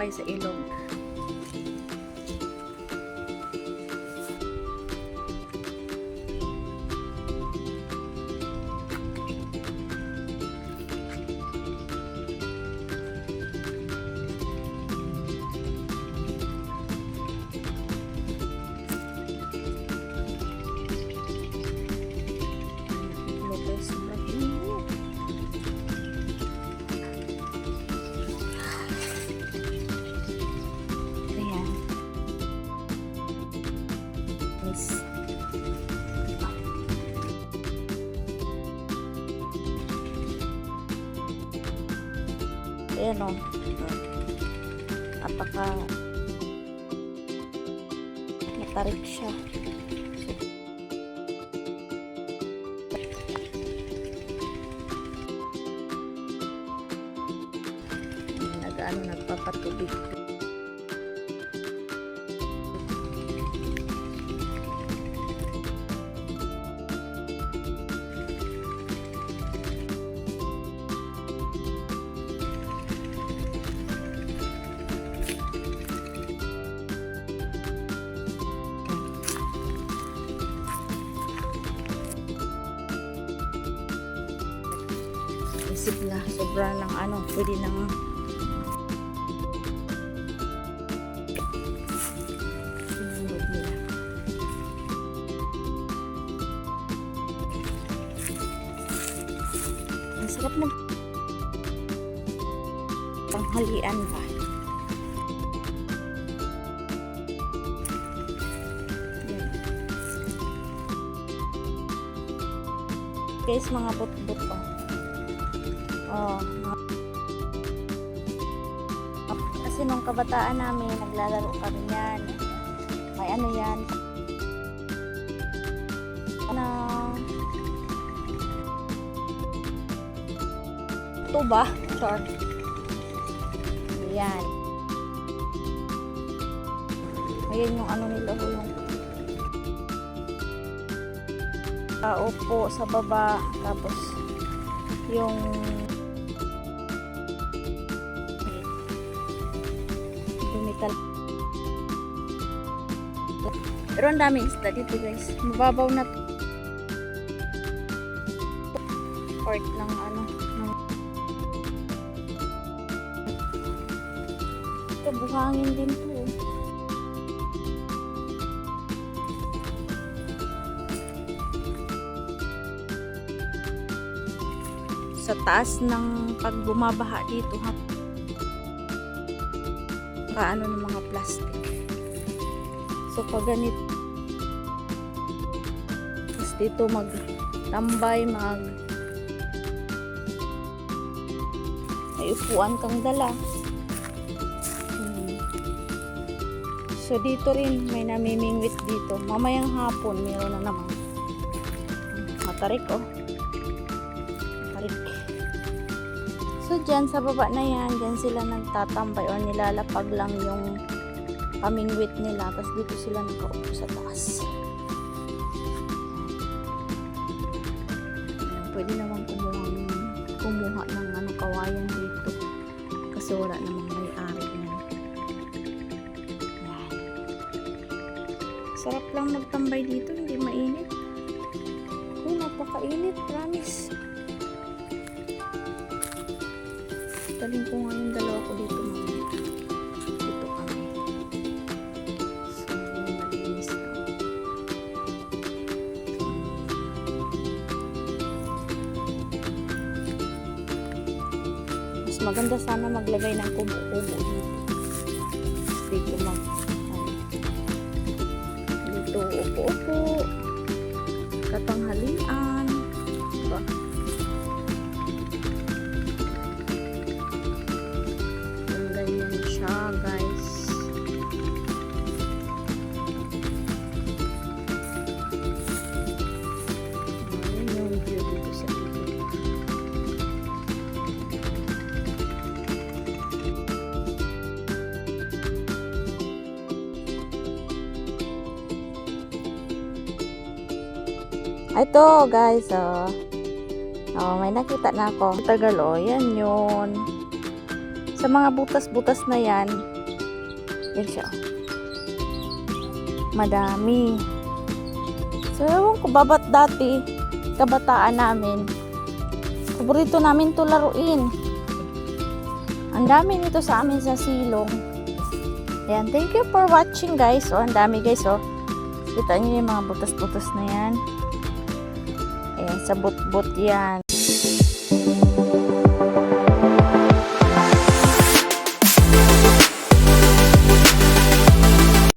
sabay sa ilog. Ayan o. Napaka matarik siya. Nag-ano, nagpapatubig. Isip na sobra ng ano, pwede nang sarap mag panghalian ba? Guys, mga bot-bot oh. Oh, kasi nung kabataan namin, naglalaro kami yan. May ano yan. Na ito ba? Char. Yan. Ayan yung ano nila ho yung tao po sa baba tapos yung pero ang daming isda dito guys. Mababaw na to. Part ng ano ng ito buhangin din to oh. sa taas ng pag bumabaha dito ha kaano ng mga plastic. So pag ganito tapos dito mag tambay mag may upuan kang dala. Hmm. so dito rin may namimingwit dito. Mamayang hapon meron na naman. Matarik oh So, dyan sa baba na yan, dyan sila nagtatambay or nilalapag lang yung pamingwit nila. Tapos dito sila nakaupo sa taas. Pwede naman kumuha, kumuha ng ano, kawayan dito. Kasi wala namang may-ari na. Ayan. Sarap lang magtambay dito, hindi mainit. Oh, napakainit, promise. Daling ko nga yung dalawa ko dito mamaya. Dito kami. So, malinis na. Mas maganda sana maglagay ng kubo-kubo dito. Dito mag... Dito upo-upo. Ito, guys, oh. Oh, may nakita na ako. Tagal, oh. Yan yun. Sa mga butas-butas na yan, yan siya. Madami. So, ewan ko, babat dati, kabataan namin, paborito namin to laruin. Ang dami nito sa amin sa silong. Ayan, thank you for watching guys. Oh, ang dami guys, oh. Kita niyo yung mga butas-butas na yan. Sa bot-bot yan.